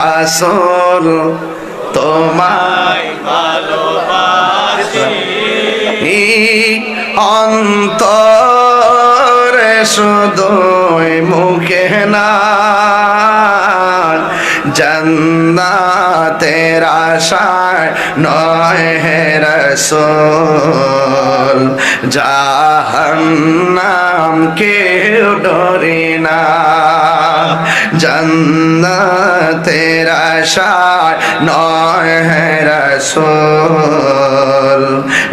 আসল তোমায় ভালোবাসি। অন্তরে শুধুই মুখে না জন্নাতের আশায় নয় হে রসুল। জাহান্নাম কেউ ডরে না। জন্নাতের আশায় নয় রসুল।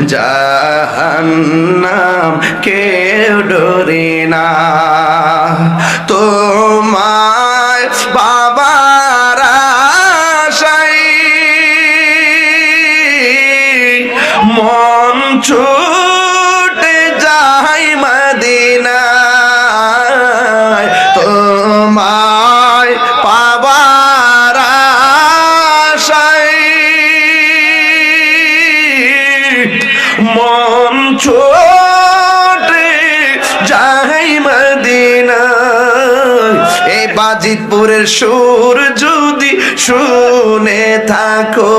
জাহান্নাম কেউ ডরি না। তোমায় ছোটে যাই মদিনায়। এই বাজিতপুরের সুর যদি শুনে থাকো,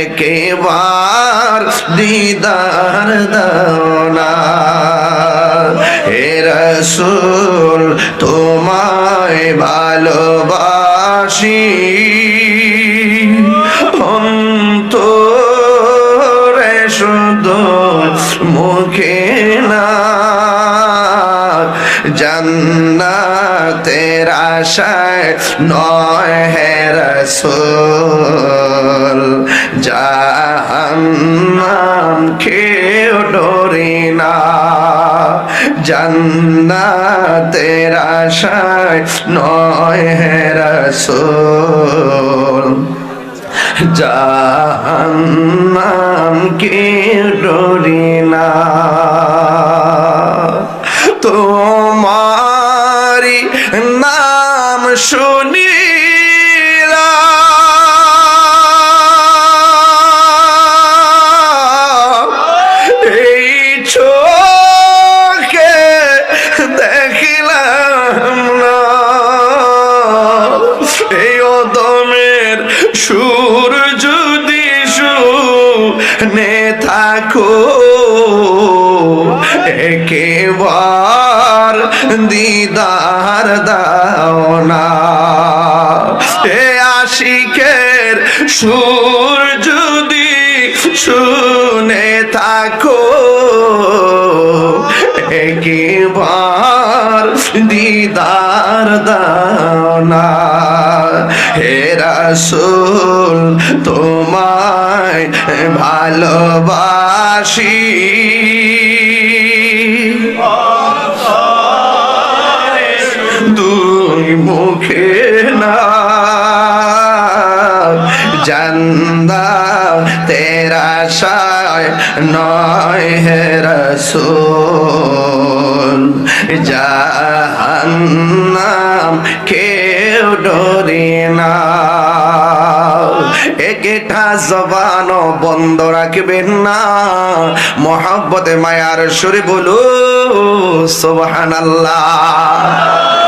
একেবার দিদার দাওনা। হে রসুল, তোমায় ভালোবাসি। মুখে না। জন্নাতের আশায় নয় হে রসুল। জাহান্নাম কেউ ডরি না। জন্নাতের আশায় নয় হে রসুল। জাহান্নাম কে নাম না। অদমের সুর শুনে থাকো একেবার দিদার দাও না। এ আশিকের সুর যদি শুনে থাকো, একবার দিদার দাও না। হে রাসূল, তোমায় ভালোবাসি। মুখে না। জন্দা তেরা শায় নয় হে রসুল। জাহান্নাম কেউ ডরে না। একটা জবান বন্ধ রাখবেন না। মহাব্বতে মায়ার সুরে বলু সুবহানাল্লাহ।